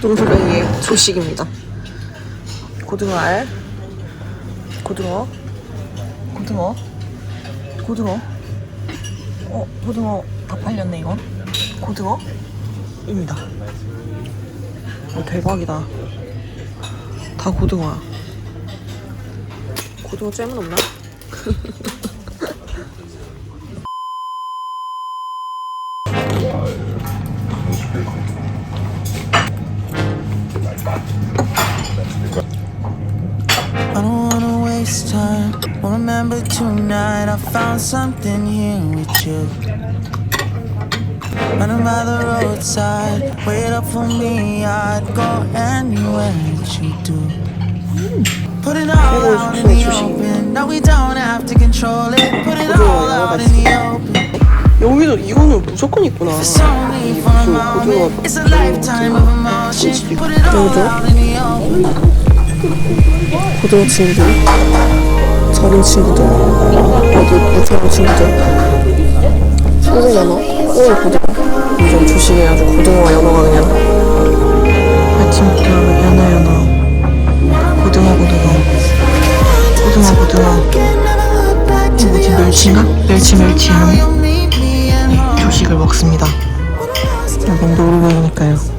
농소뱅이의 조식입니다. 고등어 알, 고등어, 고등어, 고등어. 어, 고등어 다 팔렸네 이건. 고등어 입니다. 어, 대박이다. 다 고등어야. 고등어 잼은 없나? I don't wanna waste time. Well, remember tonight I found something here with you. Running by the roadside, wait up for me. I'd go anywhere that you do. Put it all out in the open. No, we don't have to control it. Put it all out in the open. 여기도 이거는 무조건 있구나. It's only for a moment. It's a lifetime of emotion. Put it all out in the open. 고등어 친구들, 저린 친구들, 어디 무서운 친구들. 연어, 오늘 고등어. 조식해가지고 고등어와 연어가 그냥. 아침부터 연어 연어, 고등어 고등어, 고등어 고등어. 이거 뭐지 멸치인가? 멸치 멸치한 조식을 먹습니다. 여긴 노르웨이니까요.